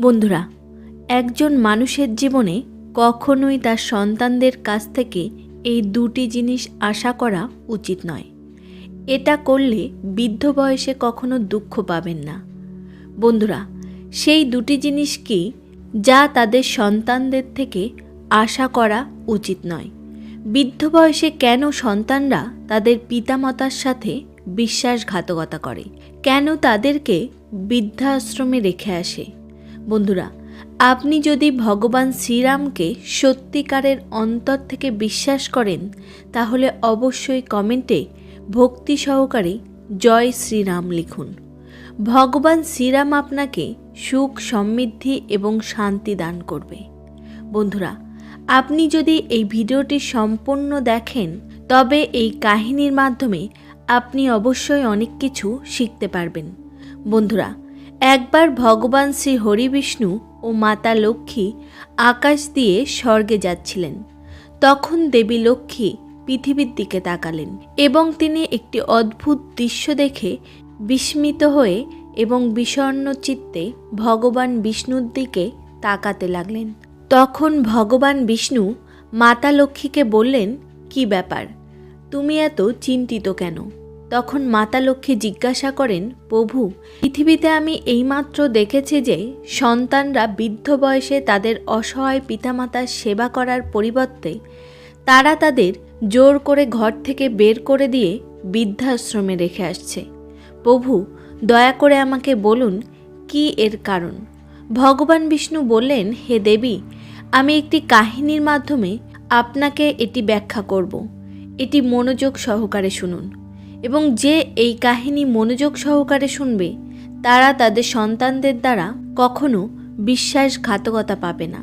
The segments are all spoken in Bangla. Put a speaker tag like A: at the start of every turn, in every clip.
A: বন্ধুরা, একজন মানুষের জীবনে কখনোই তার সন্তানদের কাছ থেকে এই দুটি জিনিস আশা করা উচিত নয়। এটা করলে বৃদ্ধ বয়সে কখনো দুঃখ পাবেন না। বন্ধুরা, সেই দুটি জিনিস কি যা তাদের সন্তানদের থেকে আশা করা উচিত নয়? বৃদ্ধ বয়সে কেন সন্তানরা তাদের পিতামাতার সাথে বিশ্বাসঘাতকতা করে? কেন তাদেরকে বৃদ্ধাশ্রমে রেখে আসে? বন্ধুরা, আপনি যদি ভগবান শ্রীরামকে সত্যিকারের অন্তর থেকে বিশ্বাস করেন, তাহলে অবশ্যই কমেন্টে ভক্তি সহকারে জয় শ্রীরাম লিখুন। ভগবান শ্রীরাম আপনাকে সুখ, সমৃদ্ধি এবং শান্তি দান করবে। বন্ধুরা, আপনি যদি এই ভিডিওটি সম্পূর্ণ দেখেন, তবে এই কাহিনীর মাধ্যমে আপনি অবশ্যই অনেক কিছু শিখতে পারবেন। বন্ধুরা একবার ভগবান শ্রী হরিবিষ্ণু ও মাতা লক্ষ্মী আকাশ দিয়ে স্বর্গে যাচ্ছিলেন। তখন দেবী লক্ষ্মী পৃথিবীর দিকে তাকালেন এবং তিনি একটি অদ্ভুত দৃশ্য দেখে বিস্মিত হয়ে এবং বিষণ্ণ চিত্তে ভগবান বিষ্ণুর দিকে তাকাতে লাগলেন। তখন ভগবান বিষ্ণু মাতা লক্ষ্মীকে বললেন, কি ব্যাপার? তুমি এত চিন্তিত কেন? তখন মাতা লক্ষ্মী জিজ্ঞাসা করেন, প্রভু, পৃথিবীতে আমি এইমাত্র দেখেছি যে সন্তানরা বৃদ্ধ বয়সে তাদের অসহায় পিতামাতার সেবা করার পরিবর্তে তারা তাদের জোর করে ঘর থেকে বের করে দিয়ে বৃদ্ধাশ্রমে রেখে আসছে। প্রভু, দয়া করে আমাকে বলুন, কি এর কারণ? ভগবান বিষ্ণু বললেন, হে দেবী, আমি একটি কাহিনীর মাধ্যমে আপনাকে এটি ব্যাখ্যা করব। এটি মনোযোগ সহকারে শুনুন। এবং যে এই কাহিনী মনোযোগ সহকারে শুনবে, তারা তাদের সন্তানদের দ্বারা কখনো বিশ্বাসঘাতকতা পাবে না।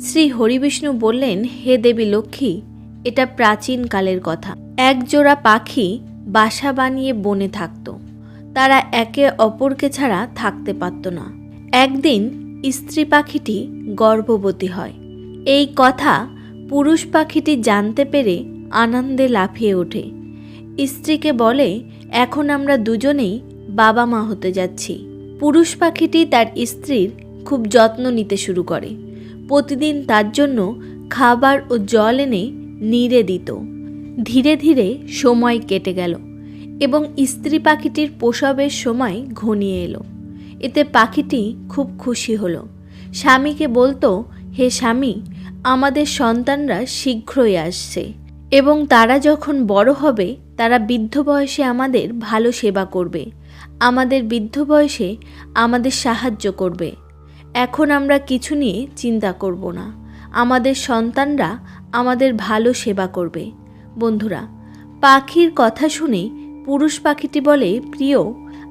A: শ্রী হরিবিষ্ণু বললেন, হে দেবী লক্ষ্মী, এটা প্রাচীন কালের কথা। একজোড়া পাখি বাসা বানিয়ে বনে থাকত। তারা একে অপরকে ছাড়া থাকতে পারত না। একদিন স্ত্রী পাখিটি গর্ভবতী হয়। এই কথা পুরুষ পাখিটি জানতে পেরে আনন্দে লাফিয়ে ওঠে। স্ত্রীকে বলে, এখন আমরা দুজনেই বাবা মা হতে যাচ্ছি। পুরুষ পাখিটি তার স্ত্রীর খুব যত্ন নিতে শুরু করে। প্রতিদিন তার জন্য খাবার ও জল এনে নিড়ে দিত। ধীরে ধীরে সময় কেটে গেল এবং স্ত্রী পাখিটির প্রসবের সময় ঘনিয়ে এলো। এতে পাখিটি খুব খুশি হলো। স্বামীকে বলতো, হে স্বামী, আমাদের সন্তানরা শীঘ্রই আসছে এবং তারা যখন বড় হবে তারা বৃদ্ধ বয়সে আমাদের ভালো সেবা করবে। আমাদের বৃদ্ধ বয়সে আমাদের সাহায্য করবে। এখন আমরা কিছু নিয়ে চিন্তা করব না। আমাদের সন্তানরা আমাদের ভালো সেবা করবে। বন্ধুরা, পাখির কথা শুনে পুরুষ পাখিটি বলে, প্রিয়,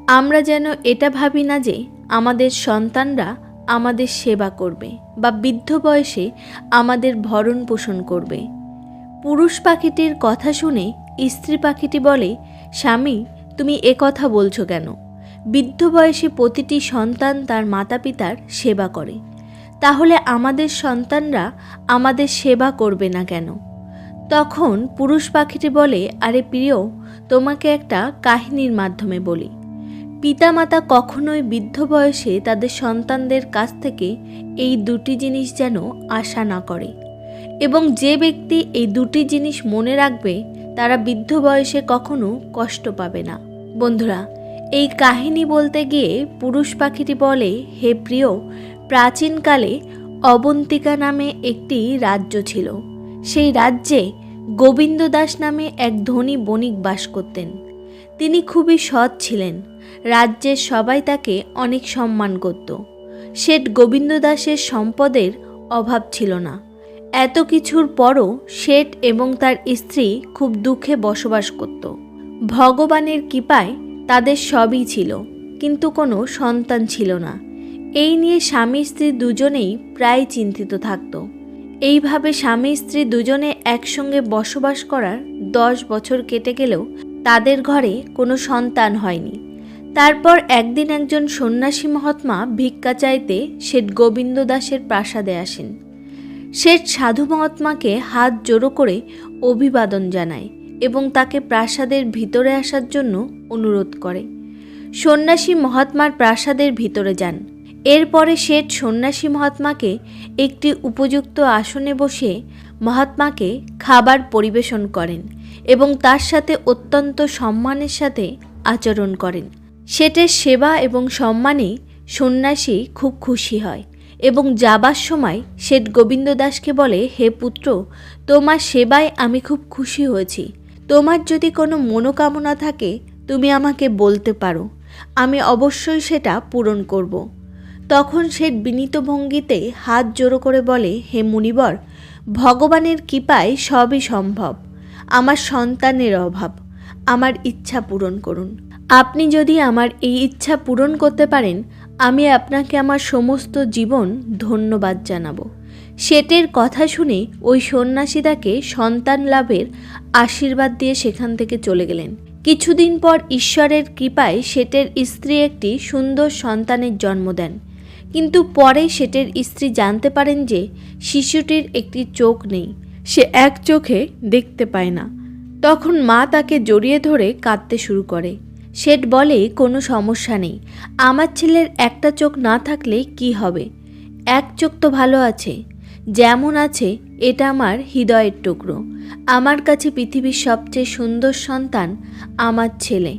A: আমরা যেন এটা ভাবি না যে আমাদের সন্তানরা আমাদের সেবা করবে বা বৃদ্ধ বয়সে আমাদের ভরণ পোষণ করবে। পুরুষ পাখিটির কথা শুনে স্ত্রী পাখিটি বলে, স্বামী, তুমি এ কথা বলছো কেন? বৃদ্ধ বয়সে প্রতিটি সন্তান তার মাতা পিতার সেবা করে। তাহলে আমাদের সন্তানরা আমাদের সেবা করবে না কেন? তখন পুরুষ পাখিটি বলে, আরে প্রিয়, তোমাকে একটা কাহিনীর মাধ্যমে বলি। পিতামাতা কখনোই বৃদ্ধ বয়সে তাদের সন্তানদের কাছ থেকে এই দুটি জিনিস যেন আশা না করে। এবং যে ব্যক্তি এই দুটি জিনিস মনে রাখবে তারা বৃদ্ধ বয়সে কখনো কষ্ট পাবে না। বন্ধুরা, এই কাহিনী বলতে গিয়ে পুরুষ পাখিটি বলে, হে প্রিয়, প্রাচীনকালে অবন্তিকা নামে একটি রাজ্য ছিল। সেই রাজ্যে গোবিন্দ দাস নামে এক ধনী বণিক বাস করতেন। তিনি খুবই সৎ ছিলেন। রাজ্যের সবাই তাকে অনেক সম্মান করত। শেঠ গোবিন্দ দাসের সম্পদের অভাব ছিল না। এত কিছুর পরও শেঠ এবং তার স্ত্রী খুব দুঃখে বসবাস করত। ভগবানের কৃপায় তাদের সবই ছিল, কিন্তু কোনো সন্তান ছিল না। এই নিয়ে স্বামী স্ত্রী দুজনেই প্রায় চিন্তিত থাকত। এইভাবে স্বামী স্ত্রী দুজনে একসঙ্গে বসবাস করার দশ বছর কেটে গেলেও তাদের ঘরে কোনো সন্তান হয়নি। তারপর একদিন একজন সন্ন্যাসী মহাত্মা ভিক্ষা চাইতে শেঠ গোবিন্দ দাসের প্রাসাদে আসেন। শেঠ সাধু মহাত্মাকে হাত জোড়ো করে অভিবাদন জানায় এবং তাকে প্রাসাদের ভিতরে আসার জন্য অনুরোধ করে। সন্ন্যাসী মহাত্মার প্রাসাদের ভিতরে যান। এরপরে শেঠ সন্ন্যাসী মহাত্মাকে একটি উপযুক্ত আসনে বসে মহাত্মাকে খাবার পরিবেশন করেন এবং তার সাথে অত্যন্ত সম্মানের সাথে আচরণ করেন। শেঠের সেবা এবং সম্মানে সন্ন্যাসী খুব খুশি হয়। এবং যাবার সময় শেঠ গোবিন্দ দাসকে বলে, হে পুত্র, তোমার সেবায় আমি খুব খুশি হয়েছি। তোমার যদি কোনো মনোকামনা থাকে, তুমি আমাকে বলতে পারো। আমি অবশ্যই সেটা পূরণ করব। তখন শেঠ বিনীত ভঙ্গিতে হাত জোড়ো করে বলে, হে মুনিবর, ভগবানের কৃপায় সবই সম্ভব। আমার সন্তানের অভাব। আমার ইচ্ছা পূরণ করুন। আপনি যদি আমার এই ইচ্ছা পূরণ করতে পারেন আমি আপনাকে আমার সমস্ত জীবন ধন্যবাদ জানাব। শেটের কথা শুনে ওই সন্ন্যাসীদাকে সন্তান লাভের আশীর্বাদ দিয়ে সেখান থেকে চলে গেলেন। কিছুদিন পর ঈশ্বরের কৃপায় শেটের স্ত্রী একটি সুন্দর সন্তানের জন্ম দেন। কিন্তু পরে শেটের স্ত্রী জানতে পারেন যে শিশুটির একটি চোখ নেই। সে এক চোখে দেখতে পায় না। তখন মা তাকে জড়িয়ে ধরে কাঁদতে শুরু করে। শেঠ বলে, কোনো সমস্যা নেই। আমার ছেলের একটা চোখ না থাকলে কি হবে? এক চোখ তো ভালো আছে। যেমন আছে, এটা আমার হৃদয়ের টুকরো। আমার কাছে পৃথিবীর সবচেয়ে সুন্দর সন্তান আমার ছেলে।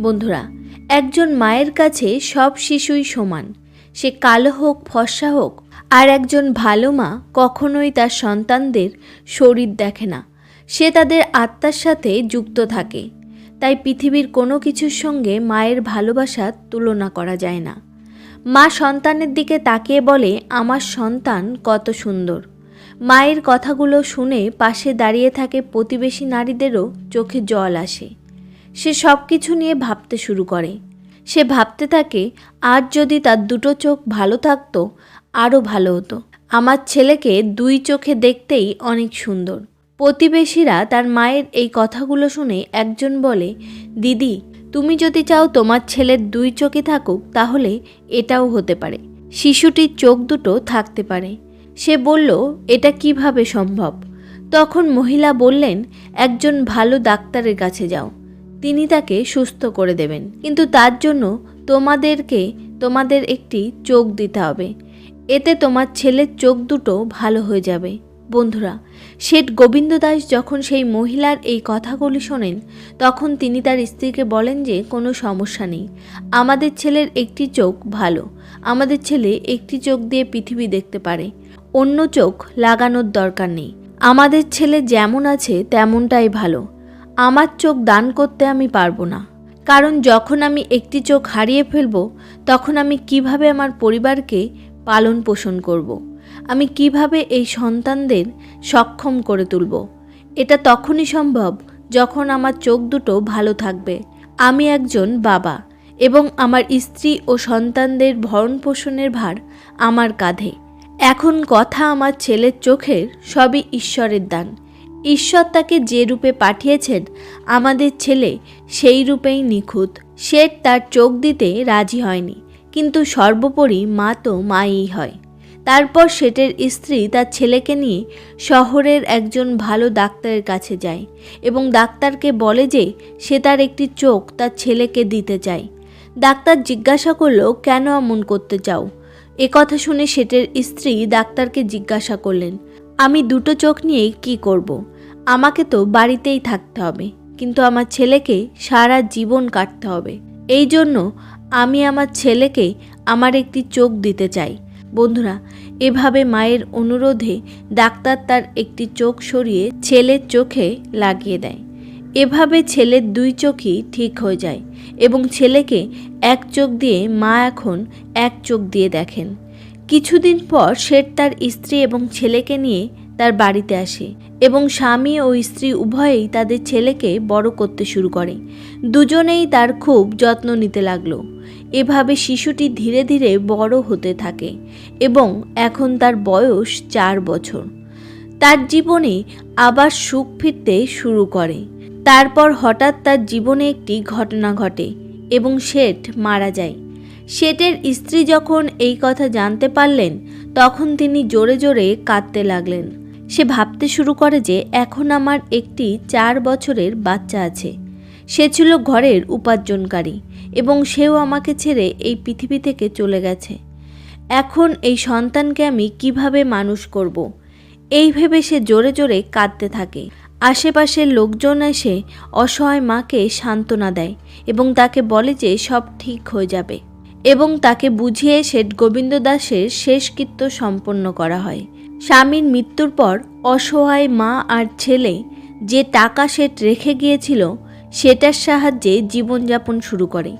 A: বন্ধুরা, একজন মায়ের কাছে সব শিশুই সমান। সে কালো হোক, ফর্সা হোক, আর একজন ভালো মা কখনোই তার সন্তানদের শরীর দেখে না। সে তাদের আত্মার সাথে যুক্ত থাকে। তাই পৃথিবীর কোনো কিছুর সঙ্গে মায়ের ভালোবাসা তুলনা করা যায় না। মা সন্তানের দিকে তাকিয়ে বলে, আমার সন্তান কত সুন্দর। মায়ের কথাগুলো শুনে পাশে দাঁড়িয়ে থাকে প্রতিবেশী নারীদেরও চোখে জল আসে। সে সব কিছু নিয়ে ভাবতে শুরু করে। সে ভাবতে থাকে, আজ যদি তার দুটো চোখ ভালো থাকতো, আরও ভালো হতো। আমার ছেলেকে দুই চোখে দেখতেই অনেক সুন্দর। প্রতিবেশীরা তার মায়ের এই কথাগুলো শুনে একজন বলে, দিদি, তুমি যদি চাও তোমার ছেলের দুই চোখে থাকুক, তাহলে এটাও হতে পারে। শিশুটির চোখ দুটো থাকতে পারে। সে বলল, এটা কীভাবে সম্ভব? তখন মহিলা বললেন, একজন ভালো ডাক্তারের কাছে যাও। তিনি তাকে সুস্থ করে দেবেন। কিন্তু তার জন্য তোমাদেরকে, তোমাদের একটি চোখ দিতে হবে। এতে তোমার ছেলের চোখ দুটো ভালো হয়ে যাবে। বন্ধুরা, শেঠ গোবিন্দ দাস যখন সেই মহিলার এই কথাগুলি শোনেন, তখন তিনি তার স্ত্রীকে বলেন যে, কোনো সমস্যা নেই। আমাদের ছেলের একটি চোখ ভালো। আমাদের ছেলে একটি চোখ দিয়ে পৃথিবী দেখতে পারে। অন্য চোখ লাগানোর দরকার নেই। আমাদের ছেলে যেমন আছে, তেমনটাই ভালো। আমার চোখ দান করতে আমি পারব না। কারণ যখন আমি একটি চোখ হারিয়ে ফেলব, তখন আমি কীভাবে আমার পরিবারকে পালন পোষণ করব। আমি কীভাবে এই সন্তানদের সক্ষম করে তুলব? এটা তখনই সম্ভব যখন আমার চোখ দুটো ভালো থাকবে। আমি একজন বাবা এবং আমার স্ত্রী ও সন্তানদের ভরণ পোষণের ভার আমার কাঁধে। এখন কথা আমার ছেলের চোখের সবই ঈশ্বরের দান। ঈশ্বর তাকে যে রূপে পাঠিয়েছেন আমাদের ছেলে সেই রূপেই নিখুঁত। সে তার চোখ দিতে রাজি হয়নি, কিন্তু সর্বোপরি মা তো মাই হয়। তারপর শেটের স্ত্রী তার ছেলেকে নিয়ে শহরের একজন ভালো ডাক্তারের কাছে যায় এবং ডাক্তারকে বলে যে সে তার একটি চোখ তার ছেলেকে দিতে চায়। ডাক্তার জিজ্ঞাসা করল, কেন এমন করতে চাও? এ কথা শুনে শেটের স্ত্রী ডাক্তারকে জিজ্ঞাসা করলেন, আমি দুটো চোখ নিয়ে কি করব। আমাকে তো বাড়িতেই থাকতে হবে, কিন্তু আমার ছেলেকে সারা জীবন কাটতে হবে। এই জন্য আমি আমার ছেলেকে আমার একটি চোখ দিতে চাই। বন্ধুরা, এভাবে মায়ের অনুরোধে ডাক্তার তার একটি চোখ সরিয়ে ছেলের চোখে লাগিয়ে দেয়। এভাবে ছেলের দুই চোখই ঠিক হয়ে যায় এবং ছেলেকে এক চোখ দিয়ে মা এখন এক চোখ দিয়ে দেখেন। কিছুদিন পর শেঠ তার স্ত্রী এবং ছেলেকে নিয়ে তার বাড়িতে আসে এবং স্বামী ও স্ত্রী উভয়েই তাদের ছেলেকে বড় করতে শুরু করে। দুজনেই তার খুব যত্ন নিতে লাগল। এভাবে শিশুটি ধীরে ধীরে বড় হতে থাকে এবং এখন তার বয়স চার বছর। তার জীবনে আবার সুখ ফিরতে শুরু করে। তারপর হঠাৎ তার জীবনে একটি ঘটনা ঘটে এবং শেঠ মারা যায়। শেঠের স্ত্রী যখন এই কথা জানতে পারলেন, তখন তিনি জোরে জোরে কাঁদতে লাগলেন। সে ভাবতে শুরু করে যে এখন আমার একটি চার বছরের বাচ্চা আছে। সে ছিল ঘরের উপার্জনকারী এবং সেও আমাকে ছেড়ে এই পৃথিবী থেকে চলে গেছে। এখন এই সন্তানকে আমি কীভাবে মানুষ করব। এই ভেবে সে জোরে জোরে কাঁদতে থাকে। আশেপাশের লোকজন এসে অসহায় মাকে সান্ত্বনা দেয় এবং তাকে বলে যে সব ঠিক হয়ে যাবে। এবং তাকে বুঝিয়ে শেঠ গোবিন্দ দাসের শেষকৃত্য সম্পন্ন করা হয়। স্বামীর মৃত্যুর পর অসহায় মা আর ছেলে যে টাকা সেট রেখে গিয়েছিল, সেটার সাহায্যে জীবনযাপন শুরু করে।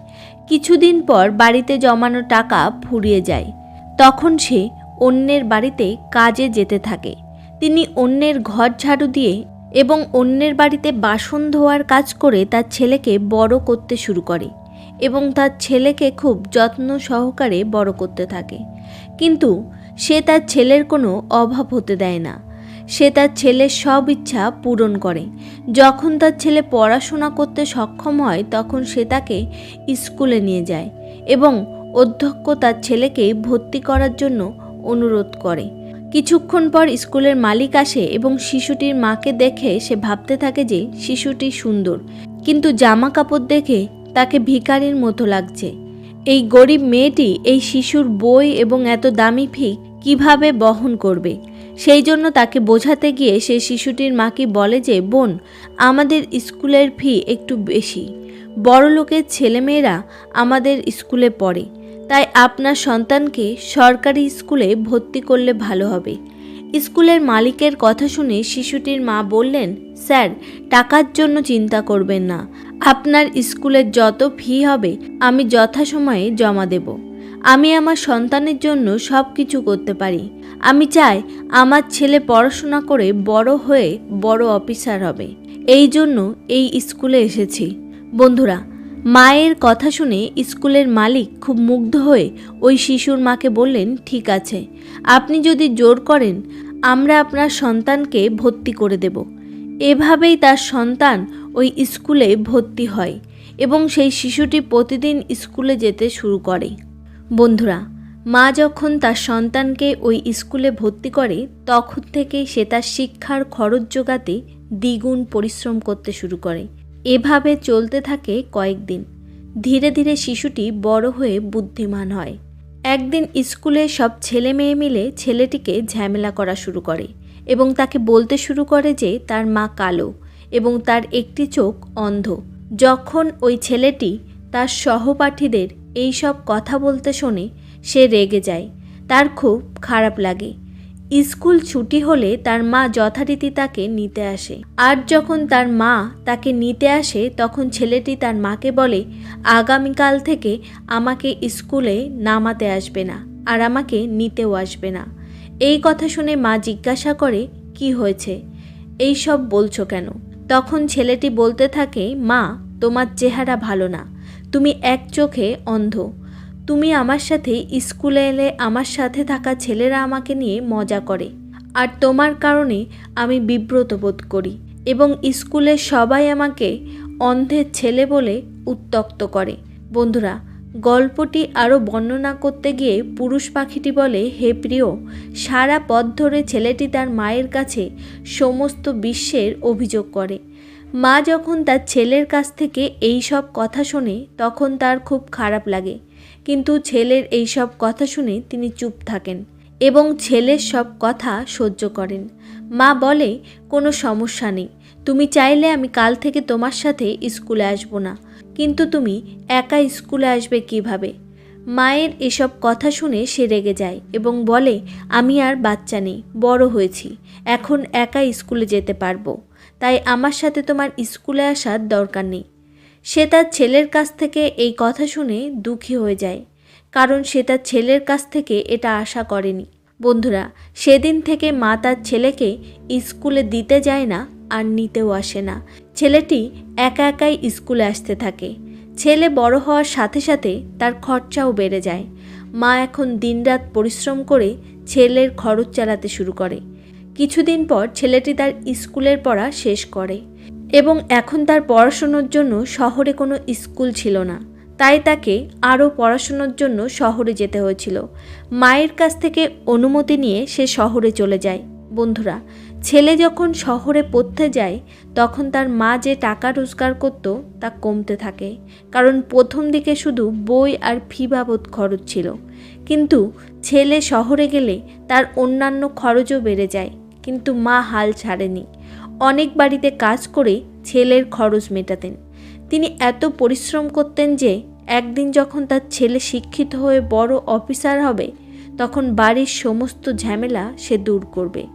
A: কিছুদিন পর বাড়িতে জমানো টাকা ফুরিয়ে যায়। তখন সে অন্যের বাড়িতে কাজে যেতে থাকে। তিনি অন্যের ঘর ঝাড়ু দিয়ে এবং অন্যের বাড়িতে বাসন ধোয়ার কাজ করে তার ছেলেকে বড় করতে শুরু করে এবং তার ছেলেকে খুব যত্ন সহকারে বড় করতে থাকে। কিন্তু সে তার ছেলের কোনো অভাব হতে দেয় না। সে তার ছেলের সব ইচ্ছা পূরণ করে। যখন তার ছেলে পড়াশোনা করতে সক্ষম হয়, তখন সে তাকে স্কুলে নিয়ে যায় এবং অধ্যক্ষ তার ছেলেকে ভর্তি করার জন্য অনুরোধ করে। কিছুক্ষণ পর স্কুলের মালিক আসে এবং শিশুটির মাকে দেখে সে ভাবতে থাকে যে শিশুটি সুন্দর, কিন্তু জামা কাপড় দেখে তাকে ভিখারির মতো লাগছে। এই গরিব মেয়েটি এই শিশুর বই এবং এত দামি ফি কীভাবে বহন করবে? সেই জন্য তাকে বোঝাতে গিয়ে সে শিশুটির মাকে বলে যে, বোন, আমাদের স্কুলের ফি একটু বেশি। বড় লোকের ছেলেমেয়েরা আমাদের স্কুলে পড়ে। তাই আপনার সন্তানকে সরকারি স্কুলে ভর্তি করলে ভালো হবে। স্কুলের মালিকের কথা শুনে শিশুটির মা বললেন, স্যার, টাকার জন্য চিন্তা করবেন না। আপনার স্কুলের যত ফি হবে, আমি যথাসময়ে জমা দেব। আমি আমার সন্তানের জন্য সব কিছু করতে পারি। আমি চাই আমার ছেলে পড়াশোনা করে বড় হয়ে বড় অফিসার হবে। এই জন্য এই স্কুলে এসেছি। বন্ধুরা মায়ের কথা শুনে স্কুলের মালিক খুব মুগ্ধ হয়ে ওই শিশুর মাকে বললেন, ঠিক আছে। আপনি যদি জোর করেন, আমরা আপনার সন্তানকে ভর্তি করে দেব। এভাবেই তার সন্তান ওই স্কুলে ভর্তি হয় এবং সেই শিশুটি প্রতিদিন স্কুলে যেতে শুরু করে। বন্ধুরা, মা যখন তার সন্তানকে ওই স্কুলে ভর্তি করে, তখন থেকেই সে তার শিক্ষার খরচ জোগাতে দ্বিগুণ পরিশ্রম করতে শুরু করে। এভাবে চলতে থাকে কয়েকদিন। ধীরে ধীরে শিশুটি বড় হয়ে বুদ্ধিমান হয়। একদিন স্কুলে সব ছেলে মেয়ে মিলে ছেলেটিকে ঝামেলা করা শুরু করে এবং তাকে বলতে শুরু করে যে তার মা কালো এবং তার একটি চোখ অন্ধ। যখন ওই ছেলেটি তার সহপাঠীদের এই সব কথা বলতে শোনে, সে রেগে যায়। তার খুব খারাপ লাগে। স্কুল ছুটি হলে তার মা যথারীতি তাকে নিতে আসে। আর যখন তার মা তাকে নিতে আসে, তখন ছেলেটি তার মাকে বলে, আগামীকাল থেকে আমাকে স্কুলে নামাতে আসবে না আর আমাকে নিতেও আসবে না। এই কথা শুনে মা জিজ্ঞাসা করে, কি হয়েছে? এই সব বলছো কেন? তখন ছেলেটি বলতে থাকে, মা, তোমার চেহারা ভালো না। তুমি এক চোখে অন্ধ। তুমি আমার সাথে স্কুলে এলে আমার সাথে থাকা ছেলেরা আমাকে নিয়ে মজা করে। আর তোমার কারণে আমি বিব্রত বোধ করি এবং স্কুলে সবাই আমাকে অন্ধের ছেলে বলে উত্তক্ত করে। বন্ধুরা, গল্পটি আরও বর্ণনা করতে গিয়ে পুরুষ পাখিটি বলে, হে প্রিয়, সারা পথ ধরে ছেলেটি তার মায়ের কাছে সমস্ত বিশ্বের অভিযোগ করে। মা যখন তার ছেলের কাছ থেকে এই সব কথা শোনে, তখন তার খুব খারাপ লাগে। কিন্তু ছেলের এই সব কথা শুনে তিনি চুপ থাকেন এবং ছেলের সব কথা সহ্য করেন। মা বলে, কোনো সমস্যা নেই। তুমি চাইলে আমি কাল থেকে তোমার সাথে স্কুলে আসব না। কিন্তু তুমি একা স্কুলে আসবে কীভাবে? মায়ের এসব কথা শুনে সে রেগে যায় এবং বলে, আমি আর বাচ্চা নেই, বড় হয়েছি। এখন একা স্কুলে যেতে পারব। তাই আমার সাথে তোমার স্কুলে আসার দরকার নেই। সে তার ছেলের কাছ থেকে এই কথা শুনে দুঃখী হয়ে যায়, কারণ সে তার ছেলের কাছ থেকে এটা আশা করেনি। বন্ধুরা, সেদিন থেকে মা তার ছেলেকে স্কুলে দিতে যায় না আর নিতেও আসে না। ছেলেটি একা একাই স্কুলে আসতে থাকে। ছেলে বড় হওয়ার সাথে সাথে তার খরচাও বেড়ে যায়। মা এখন দিনরাত পরিশ্রম করে ছেলের খরচ চালাতে শুরু করে। কিছুদিন পর ছেলেটি তার স্কুলের পড়া শেষ করে। এবং এখন তার পড়াশুনোর জন্য শহরে কোনো স্কুল ছিল না। তাই তাকে আরও পড়াশুনোর জন্য শহরে যেতে হয়েছিল। মায়ের কাছ থেকে অনুমতি নিয়ে সে শহরে চলে যায়। বন্ধুরা, ছেলে যখন শহরে পড়তে যায়, তখন তার মা যে টাকা রোজগার করত তা কমতে থাকে। কারণ প্রথম দিকে শুধু বই আর ফি বাবদ খরচ ছিল। কিন্তু ছেলে শহরে গেলে তার অন্যান্য খরচও বেড়ে যায়। কিন্তু মা হাল ছাড়েনি। অনেক বাড়িতে কাজ করে ছেলের খরচ মেটাতেন। তিনি এত পরিশ্রম করতেন যে, একদিন যখন তার ছেলে শিক্ষিত হয়ে বড় অফিসার হবে, তখন বাড়ির সমস্ত ঝামেলা সে দূর করবে।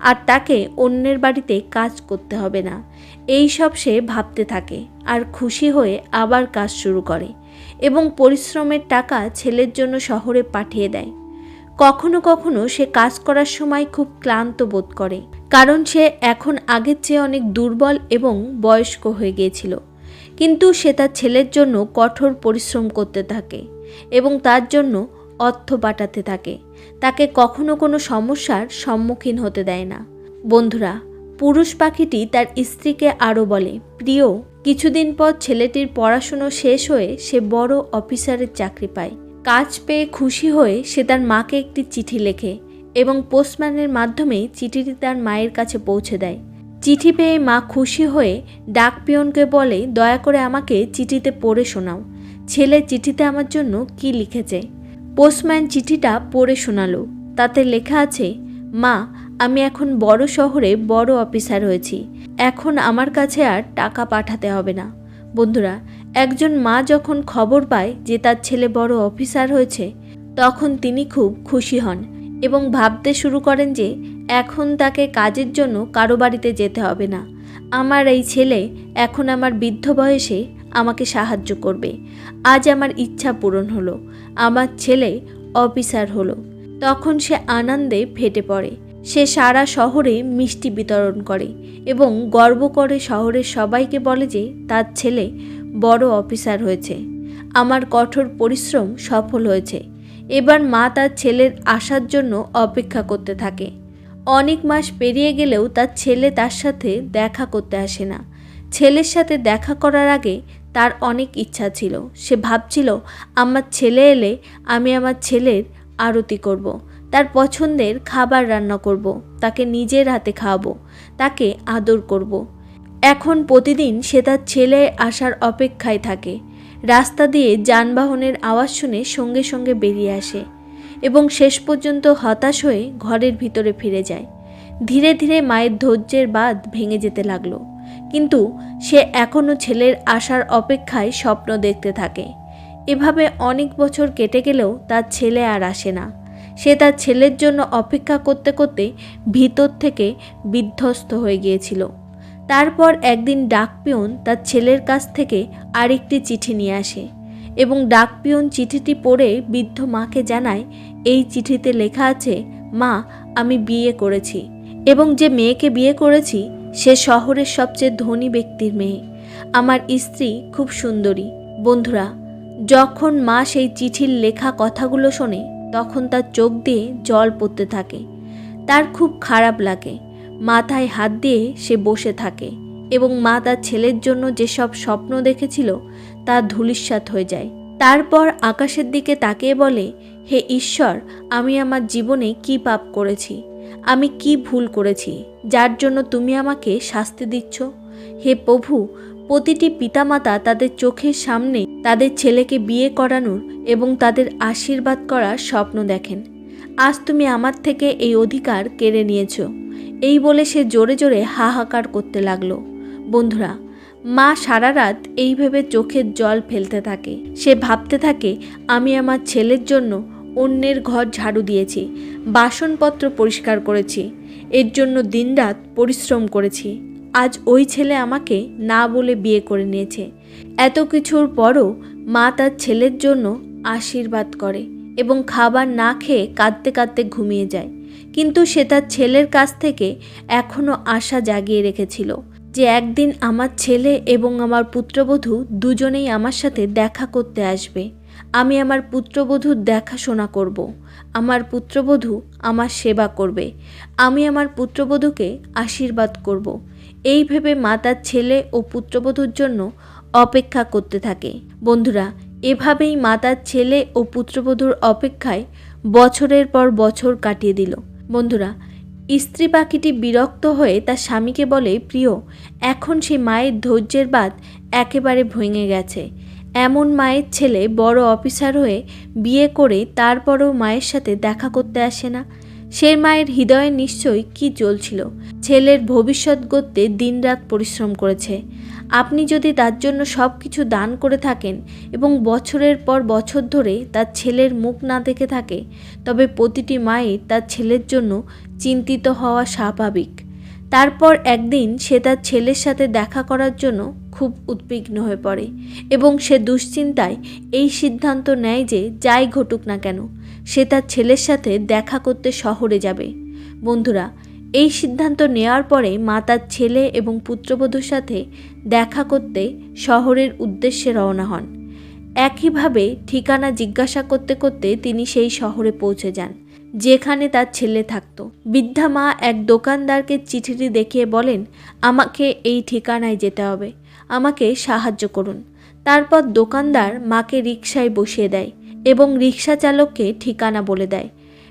A: আর তাকে অন্যের বাড়িতে কাজ করতে হবে না। এই সব সে ভাবতে থাকে আর খুশি হয়ে আবার কাজ শুরু করে এবং পরিশ্রমের টাকা ছেলের জন্য শহরে পাঠিয়ে দেয়। কখনো কখনো সে কাজ করার সময় খুব ক্লান্ত বোধ করে, কারণ সে এখন আগের চেয়ে অনেক দুর্বল এবং বয়স্ক হয়ে গিয়েছিল। কিন্তু সে তার ছেলের জন্য কঠোর পরিশ্রম করতে থাকে এবং তার জন্য অর্থ পাঠাতে থাকে। তাকে কখনো কোনো সমস্যার সম্মুখীন হতে দেয় না। বন্ধুরা, পুরুষ পাখিটি তার স্ত্রীকে আরও বলে, প্রিয়, কিছুদিন পর ছেলেটির পড়াশুনো শেষ হয়ে সে বড় অফিসারের চাকরি পায়। কাজ পেয়ে খুশি হয়ে সে তার মাকে একটি চিঠি লেখে এবং পোস্টম্যানের মাধ্যমে চিঠিটি তার মায়ের কাছে পৌঁছে দেয়। চিঠি পেয়ে মা খুশি হয়ে ডাক পিয়নকে বলে, দয়া করে আমাকে চিঠিতে পড়ে শোনাও। ছেলে চিঠিতে আমার জন্য কি লিখেছে? পোস্টম্যান চিঠিটা পড়ে শোনালো। তাতে লেখা আছে, মা, আমি এখন বড় শহরে বড় অফিসার হয়েছি। এখন আমার কাছে আর টাকা পাঠাতে হবে না। বন্ধুরা একজন মা যখন খবর পায় যে তার ছেলে বড় অফিসার হয়েছে, তখন তিনি খুব খুশি হন এবং ভাবতে শুরু করেন যে এখন তাকে কাজের জন্য কারও বাড়িতে যেতে হবে না। আমার এই ছেলে এখন আমার বৃদ্ধ বয়সে আমাকে সাহায্য করবে। আজ আমার ইচ্ছা পূরণ হলো। আমার ছেলে অফিসার হলো। তখন সে আনন্দে ফেটে পড়ে। সে সারা শহরে মিষ্টি বিতরণ করে এবং গর্ব করে শহরের সবাইকে বলে যে তার ছেলে বড় অফিসার হয়েছে আমার কঠোর পরিশ্রম সফল হয়েছে এবার মা তার ছেলের আসার জন্য অপেক্ষা করতে থাকে অনেক মাস পেরিয়ে গেলেও তার ছেলে তার সাথে দেখা করতে আসে না ছেলের সাথে দেখা করার আগে তার অনেক ইচ্ছা ছিল সে ভাবছিল, আমার ছেলে এলে আমি আমার ছেলের আরতি করব। তার পছন্দের খাবার রান্না করব। তাকে নিজের হাতে খাওয়াবো তাকে আদর করব। এখন প্রতিদিন সে তার ছেলে আসার অপেক্ষায় থাকে। রাস্তা দিয়ে যানবাহনের আওয়াজ শুনে সঙ্গে সঙ্গে বেরিয়ে আসে এবং শেষ পর্যন্ত হতাশ হয়ে ঘরের ভিতরে ফিরে যায়। ধীরে ধীরে মায়ের ধৈর্যের বাঁধ ভেঙে যেতে লাগল। কিন্তু সে এখনও ছেলের আসার অপেক্ষায় স্বপ্ন দেখতে থাকে। এভাবে অনেক বছর কেটে গেলেও তার ছেলে আর আসে না। সে তার ছেলের জন্য অপেক্ষা করতে করতে ভিতর থেকে বিধ্বস্ত হয়ে গিয়েছিল। তারপর একদিন ডাকপিয়ন তার ছেলের কাছ থেকে আরেকটি চিঠি নিয়ে আসে এবং ডাকপিয়ন চিঠিটি পড়ে বৃদ্ধ মাকে জানায়, এই চিঠিতে লেখা আছে, মা, আমি বিয়ে করেছি এবং যে মেয়েকে বিয়ে করেছি, সে শহরের সবচেয়ে ধনী ব্যক্তির মেয়ে। আমার স্ত্রী খুব সুন্দরী। বন্ধুরা, যখন মা সেই চিঠির লেখা কথাগুলো শোনে, তখন তার চোখ দিয়ে জল পড়তে থাকে। তার খুব খারাপ লাগে। মাথায় হাত দিয়ে সে বসে থাকে এবং মা তার ছেলের জন্য যেসব স্বপ্ন দেখেছিল, তা ধূলিস্যাৎ হয়ে যায়। তারপর আকাশের দিকে তাকিয়ে বলে, হে ঈশ্বর, আমি আমার জীবনে কি পাপ করেছি? আমি কি ভুল করেছি, যার জন্য তুমি আমাকে শাস্তি দিচ্ছ? হে প্রভু, প্রতিটি পিতামাতা তাদের চোখের সামনে তাদের ছেলেকে বিয়ে করানোর এবং তাদের আশীর্বাদ করার স্বপ্ন দেখেন। আজ তুমি আমার থেকে এই অধিকার কেড়ে নিয়েছ। এই বলে সে জোরে জোরে হাহাকার করতে লাগল। বন্ধুরা, মা সারা রাত এই ভেবে চোখের জল ফেলতে থাকে। সে ভাবতে থাকে, আমি আমার ছেলের জন্য অন্যের ঘর ঝাড়ু দিয়েছি, বাসনপত্র পরিষ্কার করেছি, এর জন্য দিনরাত পরিশ্রম করেছি। আজ ওই ছেলে আমাকে না বলে বিয়ে করে নিয়েছে। এত কিছুর পরও মা তার ছেলের জন্য আশীর্বাদ করে। এবং খাবার না খেয়ে কাঁদতে কাঁদতে ঘুমিয়ে যায় কিন্তু সে তার ছেলের কাছ থেকে এখনও আশা জাগিয়ে রেখেছিল যে একদিন আমার ছেলে এবং আমার পুত্রবধূ দুজনেই আমার সাথে দেখা করতে আসবে আমি আমার পুত্রবধূর দেখাশোনা করব। আমার পুত্রবধূ আমার সেবা করবে আমি আমার পুত্রবধূকে আশীর্বাদ করব। এই ভেবে মাতার ছেলে ও পুত্রবধূর জন্য অপেক্ষা করতে থাকে বন্ধুরা এভাবেই মাতার ছেলে ও পুত্রবধূর অপেক্ষায় বছরের পর বছর কাটিয়ে দিল। বন্ধুরা, স্ত্রী পাখিটি বিরক্ত হয়ে তার স্বামীকে বলে, প্রিয়, এখন সে মায়ের ধৈর্যের বাদ একেবারে ভেঙে গেছে। এমন মায়ের ছেলে বড় অফিসার হয়ে বিয়ে করে তারপরও মায়ের সাথে দেখা করতে আসে না। সে মায়ের হৃদয়ে নিশ্চয়ই কি চলছিল ছেলের ভবিষ্যৎ গড়তে দিনরাত পরিশ্রম করেছে। আপনি যদি তার জন্য সব কিছু দান করে থাকেন এবং বছরের পর বছর ধরে তার ছেলের মুখ না দেখে থাকে, তবে প্রতিটি মায়ের তার ছেলের জন্য চিন্তিত হওয়া স্বাভাবিক। তারপর একদিন সে তার ছেলের সাথে দেখা করার জন্য খুব উদ্বিগ্ন হয়ে পড়ে এবং সে দুশ্চিন্তায় এই সিদ্ধান্ত নেয় যে যাই ঘটুক না কেন, সে তার ছেলের সাথে দেখা করতে শহরে যাবে। বন্ধুরা এই সিদ্ধান্ত নেওয়ার পরে মা তার ছেলে এবং পুত্রবধূর সাথে দেখা করতে শহরের উদ্দেশ্যে রওনা হন। একইভাবে ঠিকানা জিজ্ঞাসা করতে করতে তিনি সেই শহরে পৌঁছে যান, যেখানে তার ছেলে থাকত। বৃদ্ধা মা এক দোকানদারকে চিঠিটি দেখিয়ে বলেন, আমাকে এই ঠিকানায় যেতে হবে। আমাকে সাহায্য করুন। তারপর দোকানদার মাকে রিকশায় বসিয়ে দেয় এবং রিক্সা চালককে ঠিকানা বলে দেয়।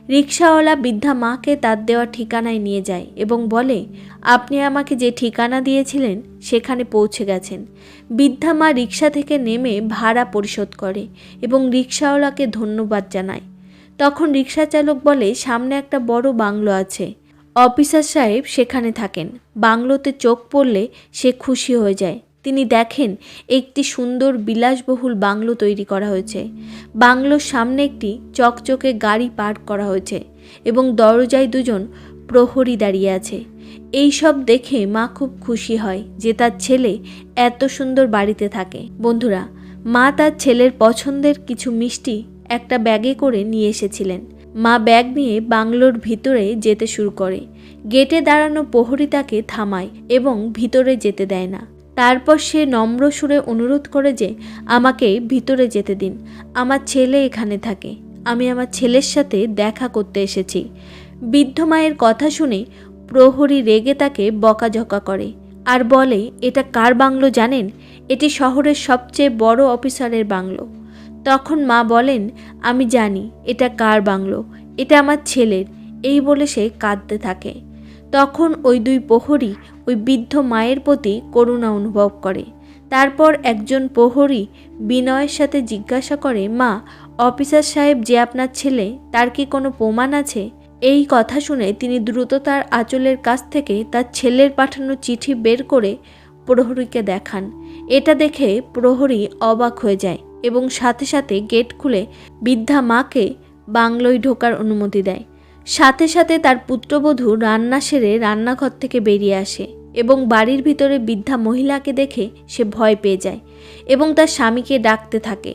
A: রিক্সাওয়ালা বৃদ্ধা মাকে তার দেওয়া ঠিকানায় নিয়ে যায় এবং বলে, আপনি আমাকে যে ঠিকানা দিয়েছিলেন, সেখানে পৌঁছে গেছেন। বৃদ্ধা মা রিক্সা থেকে নেমে ভাড়া পরিশোধ করে এবং রিক্সাওয়ালাকে ধন্যবাদ জানায়। তখন রিক্সা চালক বলে, সামনে একটা বড় বাংলো আছে। অফিসার সাহেব সেখানে থাকেন। বাংলোতে চোখ পড়লে সে খুশি হয়ে যায়। তিনি দেখেন একটি সুন্দর বিলাসবহুল বাংলো তৈরি করা হয়েছে। বাংলোর সামনে একটি চকচকে গাড়ি পার্ক করা হয়েছে এবং দরজায় দুজন প্রহরী দাঁড়িয়ে আছে। এই সব দেখে মা খুব খুশি হয় যে তার ছেলে এত সুন্দর বাড়িতে থাকে। বন্ধুরা, মা তার ছেলের পছন্দের কিছু মিষ্টি একটা ব্যাগে করে নিয়ে এসেছিলেন। মা ব্যাগ নিয়ে বাংলোর ভিতরে যেতে শুরু করে। গেটে দাঁড়ানো প্রহরী তাকে থামায় এবং ভিতরে যেতে দেয় না। তারপর সে নম্র সুরে অনুরোধ করে যে, আমাকে ভিতরে যেতে দিন। আমার ছেলে এখানে থাকে। আমি আমার ছেলের সাথে দেখা করতে এসেছি। বৃদ্ধ মায়ের কথা শুনে প্রহরী রেগে তাকে বকাঝকা করে আর বলে, এটা কার বাংলো জানেন? এটি শহরের সবচেয়ে বড় অফিসারের বাংলো। তখন মা বলেন, আমি জানি, এটা কার বাংলো? এটা আমার ছেলের। এই বলে সে কাঁদতে থাকে। তখন ওই দুই প্রহরী ওই বৃদ্ধ মায়ের প্রতি করুণা অনুভব করে। তারপর একজন প্রহরী বিনয়ের সাথে জিজ্ঞাসা করে, মা, অফিসার সাহেব যে আপনার ছেলে, তার কি কোনো প্রমাণ আছে? এই কথা শুনে তিনি দ্রুত তার আঁচলের কাছ থেকে তার ছেলের পাঠানো চিঠি বের করে প্রহরীকে দেখান। এটা দেখে প্রহরী অবাক হয়ে যায় এবং সাথে সাথে গেট খুলে বৃদ্ধা মাকে বাংলোয় ঢোকার অনুমতি দেয়। সাথে সাথে তার পুত্রবধূ রান্না সেরে রান্নাঘর থেকে বেরিয়ে আসে এবং বাড়ির ভিতরে বৃদ্ধা মহিলাকে দেখে সে ভয় পেয়ে যায় এবং তার স্বামীকে ডাকতে থাকে,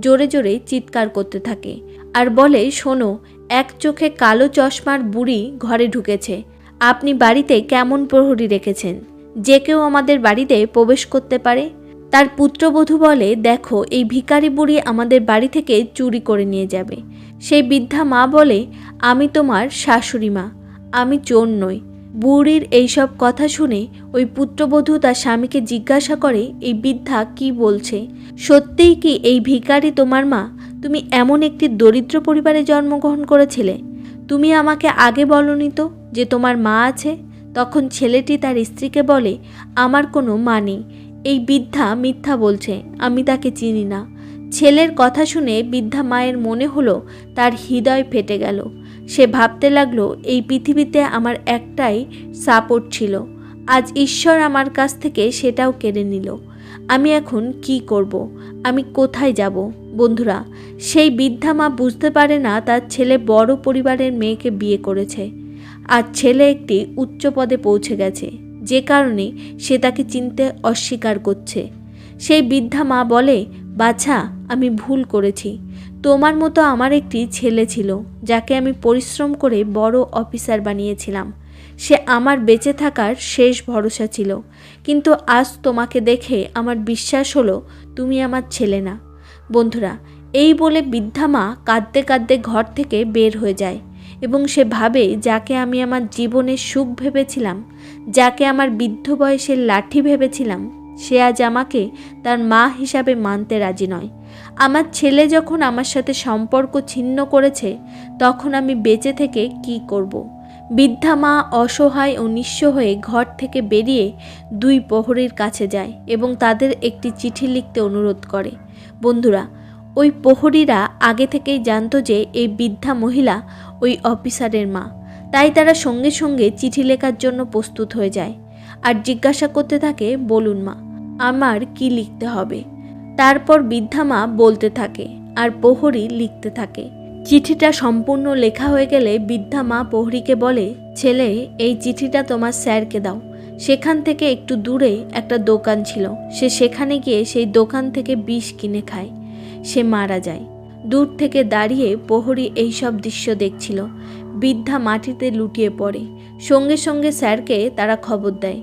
A: জোরে জোরে চিৎকার করতে থাকে আর বলে, শোনো, এক চোখে কালো চশমার বুড়ি ঘরে ঢুকেছে। আপনি বাড়িতে কেমন প্রহরী রেখেছেন? যে কেউ আমাদের বাড়িতে প্রবেশ করতে পারে? তার পুত্রবধূ বলে, দেখো, এই ভিকারি বুড়ি আমাদের বাড়ি থেকে চুরি করে নিয়ে যাবে। সেই বৃদ্ধা মা বলে, আমি তোমার শাশুড়ি মা, আমি চোর নই। বুড়ির এইসব কথা শুনে ওই পুত্রবধূ তার স্বামীকে জিজ্ঞাসা করে, এই বৃদ্ধা কি বলছে? সত্যিই কি এই ভিখারি তোমার মা? তুমি এমন একটি দরিদ্র পরিবারে জন্মগ্রহণ করেছিলে? তুমি আমাকে আগে বলনি তো যে তোমার মা আছে? তখন ছেলেটি তার স্ত্রীকে বলে, আমার কোনো মা নেই। এই বৃদ্ধা মিথ্যা বলছে, আমি তাকে চিনি না। ছেলের কথা শুনে বৃদ্ধা মায়ের মনে হলো তার হৃদয় ফেটে গেল। সে ভাবতে লাগল, এই পৃথিবীতে আমার একটাই সাপোর্ট ছিল। আজ ঈশ্বর আমার কাছ থেকে সেটাও কেড়ে নিল। আমি এখন কি করব। আমি কোথায় যাব? বন্ধুরা, সেই বৃদ্ধা মা বুঝতে পারে না তার ছেলে বড় পরিবারের মেয়েকে বিয়ে করেছে। আর ছেলে একটি উচ্চ পদে পৌঁছে গেছে। যে কারণে সে তাকে চিনতে অস্বীকার করছে। সেই বৃদ্ধা মা বলে, বাছা, আমি ভুল করেছি। তোমার মতো আমার একটি ছেলে ছিল, যাকে আমি পরিশ্রম করে বড় অফিসার বানিয়েছিলাম। সে আমার বেঁচে থাকার শেষ ভরসা ছিল। কিন্তু আজ তোমাকে দেখে আমার বিশ্বাস হলো, তুমি আমার ছেলে না। বন্ধুরা, এই বলে বৃদ্ধা মা কাঁদতে কাঁদতে ঘর থেকে বের হয়ে যায়। এবং সে ভাবে যাকে আমি আমার জীবনের সুখ ভেবেছিলাম, যাকে আমার বৃদ্ধ বয়সের লাঠি ভেবেছিলাম, সে আজ আমাকে তার মা হিসাবে মানতে রাজি নয় আমার ছেলে যখন আমার সাথে সম্পর্ক ছিন্ন করেছে, তখন আমি বেঁচে থেকে কি করব। বৃদ্ধা মা অসহায় ও নিঃস্ব হয়ে ঘর থেকে বেরিয়ে দুই প্রহরীর কাছে যায় এবং তাদের একটি চিঠি লিখতে অনুরোধ করে বন্ধুরা ওই প্রহরীরা আগে থেকেই জানতো যে এই বৃদ্ধা মহিলা ওই অফিসারের মা। তাই তারা সঙ্গে সঙ্গে চিঠি লেখার জন্য প্রস্তুত হয়ে যায় আর জিজ্ঞাসা করতে থাকে, বলুন মা, আমার কি লিখতে হবে? তারপর বৃদ্ধা মা বলতে থাকে আর প্রহরী লিখতে থাকে। চিঠিটা সম্পূর্ণ লেখা হয়ে গেলে বৃদ্ধা মা প্রহরীকে বলে, ছেলে, এই চিঠিটা তোমার স্যারকে দাও। সেখান থেকে একটু দূরে একটা দোকান ছিল। সে সেখানে গিয়ে সেই দোকান থেকে বিষ কিনে খায়। সে মারা যায়। দূর থেকে দাঁড়িয়ে প্রহরী এইসব দৃশ্য দেখছিল। বৃদ্ধা মাটিতে লুটিয়ে পড়ে। সঙ্গে সঙ্গে স্যারকে তারা খবর দেয়।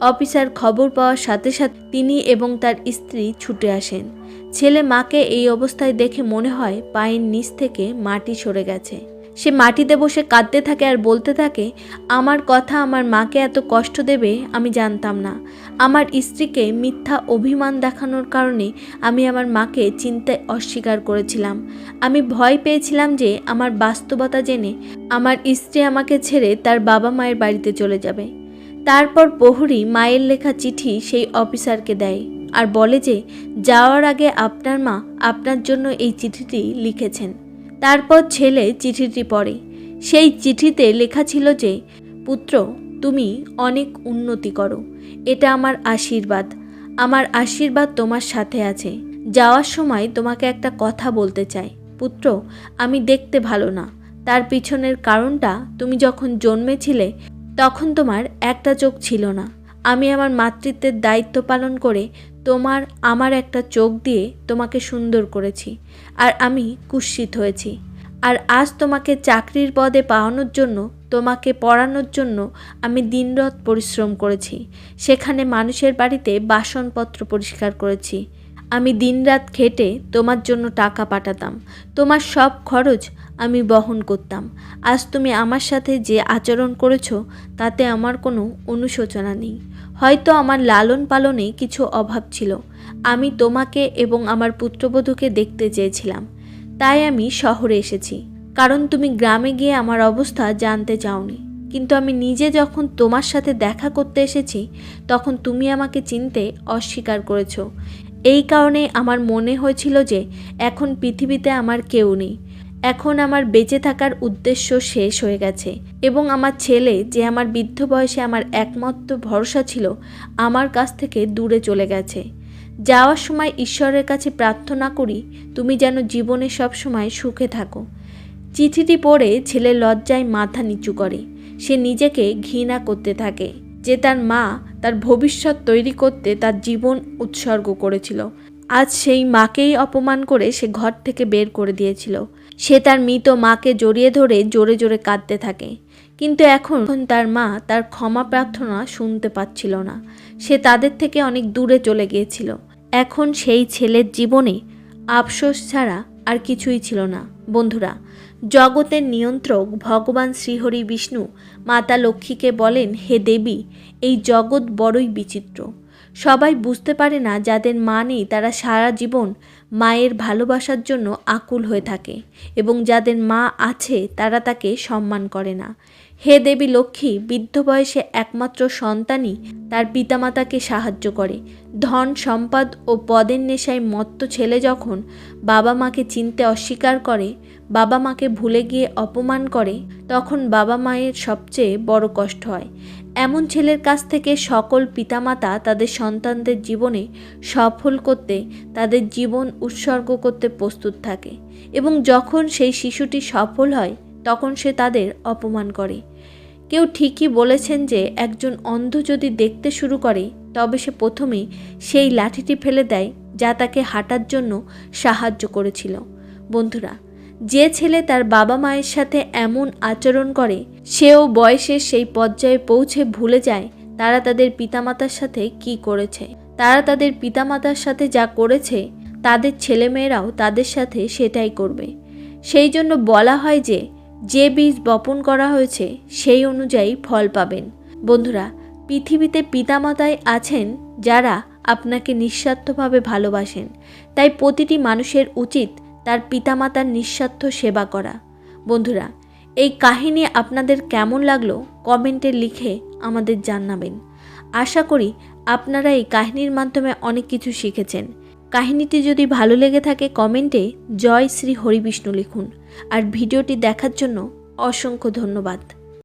A: অফিসার খবর পাওয়ার সাথে সাথে তিনি এবং তার স্ত্রী ছুটে আসেন। ছেলে মাকে এই অবস্থায় দেখে মনে হয় পায়ের নিচ থেকে মাটি সরে গেছে। সে মাটিতে বসে কাঁদতে থাকে আর বলতে থাকে, আমার কথা আমার মাকে এত কষ্ট দেবে আমি জানতাম না। আমার স্ত্রীকে মিথ্যা অভিমান দেখানোর কারণে আমি আমার মাকে চিন্তায় অস্বীকার করেছিলাম। আমি ভয় পেয়েছিলাম যে আমার বাস্তবতা জেনে আমার স্ত্রী আমাকে ছেড়ে তার বাবা মায়ের বাড়িতে চলে যাবে। তারপর প্রহরী মায়ের লেখা চিঠি সেই অফিসারকে দেয় আর বলে যে, যাওয়ার আগে আপনার মা আপনার জন্য এই চিঠিটি লিখেছেন। তারপর ছেলে চিঠিটি পড়ে। সেই চিঠিতে লেখা ছিল যে, পুত্র, তুমি অনেক উন্নতি করো। এটা আমার আশীর্বাদ। আমার আশীর্বাদ তোমার সাথে আছে। যাওয়ার সময় তোমাকে একটা কথা বলতে চাই। পুত্র, আমি দেখতে ভালো না। তার পিছনের কারণটা তুমি যখন জন্মেছিলে, তখন তোমার একটা চোখ ছিল না। আমি আমার মাতৃত্বের দায়িত্ব পালন করে তোমার, আমার একটা চোখ দিয়ে তোমাকে সুন্দর করেছি, আর আমি কুৎসিত হয়েছি। আর আজ তোমাকে চাকরির পদে পাওয়ানোর জন্য, তোমাকে পড়ানোর জন্য আমি দিনরাত পরিশ্রম করেছি। সেখানে মানুষের বাড়িতে বাসনপত্র পরিষ্কার করেছি। আমি দিনরাত খেটে তোমার জন্য টাকা পাঠাতাম। তোমার সব খরচ আমি বহন করতাম। আজ তুমি আমার সাথে যে আচরণ করেছ, তাতে আমার কোনো অনুশোচনা নেই। হয়তো আমার লালন পালনে কিছু অভাব ছিল। আমি তোমাকে এবং আমার পুত্রবধূকে দেখতে চেয়েছিলাম। তাই আমি শহরে এসেছি। কারণ তুমি গ্রামে গিয়ে আমার অবস্থা জানতে চাওনি। কিন্তু আমি নিজে যখন তোমার সাথে দেখা করতে এসেছি, তখন তুমি আমাকে চিনতে অস্বীকার করেছ। এই কারণে আমার মনে হয়েছিল যে এখন পৃথিবীতে আমার কেউ নেই। এখন আমার বেঁচে থাকার উদ্দেশ্য শেষ হয়ে গেছে। এবং আমার ছেলে যে আমার বৃদ্ধ বয়সে আমার একমাত্র ভরসা ছিল, আমার কাছ থেকে দূরে চলে গেছে। যাওয়ার সময় ঈশ্বরের কাছে প্রার্থনা করি, তুমি যেন জীবনে সব সময় সুখে থাকো। চিঠিটি পড়ে ছেলে লজ্জায় মাথা নিচু করে। সে নিজেকে ঘৃণা করতে থাকে। যে তার মা তার ভবিষ্যৎ তৈরি করতে তার জীবন উৎসর্গ করেছিল। আজ সেই মাকেই অপমান করে সে ঘর থেকে বের করে দিয়েছিল। সে তার মৃত মাকে জড়িয়ে ধরে জোরে জোরে কাঁদতে থাকে। কিন্তু এখন তার মা তার ক্ষমা প্রার্থনা শুনতে পাচ্ছিল না। সে তাদের থেকে অনেক দূরে চলে গিয়েছিল। এখন সেই ছেলের জীবনে আফসোস ছাড়া আর কিছুই ছিল না। বন্ধুরা, জগতের নিয়ন্ত্রক ভগবান শ্রীহরি বিষ্ণু মাতা লক্ষ্মীকে বলেন, হে দেবী, এই জগৎ বড়ই বিচিত্র। সবাই বুঝতে পারে না যাদের মা নেই তারা সারা জীবন মায়ের ভালোবাসার জন্য আকুল হয়ে থাকে এবং যাদের মা আছে, তারা তাকে সম্মান করে না। হে দেবী লক্ষ্মী, বৃদ্ধ বয়সে একমাত্র সন্তানই তার পিতামাতাকে সাহায্য করে। ধন সম্পদ ও পদের নেশায় মত্ত ছেলে যখন বাবা মাকে চিনতে অস্বীকার করে, বাবা মাকে ভুলে গিয়ে অপমান করে, তখন বাবা মায়ের সবচেয়ে বড় কষ্ট হয়। এমন ছেলের কাছ থেকে সকল পিতামাতা তাদের সন্তানদের জীবনে সফল করতে, তাদের জীবন উৎসর্গ করতে প্রস্তুত থাকে এবং যখন সেই শিশুটি সফল হয়, তখন সে তাদের অপমান করে। কেউ ঠিকই বলেছেন যে, একজন অন্ধ যদি দেখতে শুরু করে, তবে সে প্রথমেই সেই লাঠিটি ফেলে দেয়, যা তাকে হাঁটার জন্য সাহায্য করেছিল। বন্ধুরা যে ছেলে তার বাবা মায়ের সাথে এমন আচরণ করে, সেও বয়সের সেই পর্যায়ে পৌঁছে ভুলে যায় তারা তাদের পিতামাতার সাথে কি করেছে। তারা তাদের পিতামাতার সাথে যা করেছে, তাদের ছেলেমেয়েরাও তাদের সাথে সেটাই করবে। সেই জন্য বলা হয় যে যে বীজ বপন করা হয়েছে, সেই অনুযায়ী ফল পাবেন। বন্ধুরা, পৃথিবীতে পিতামাতাই আছেন যারা আপনাকে নিঃস্বার্থভাবে ভালোবাসেন। তাই প্রতিটি মানুষের উচিত তার পিতামাতার নিঃস্বার্থ সেবা করা। বন্ধুরা, এই কাহিনী আপনাদের কেমন লাগল কমেন্টে লিখে আমাদের জানাবেন। আশা করি আপনারা এই কাহিনীর মাধ্যমে অনেক কিছু শিখেছেন। কাহিনীটি যদি ভালো লেগে থাকে কমেন্টে জয় শ্রী হরিবিষ্ণু লিখুন। আর ভিডিওটি দেখার জন্য অসংখ্য ধন্যবাদ।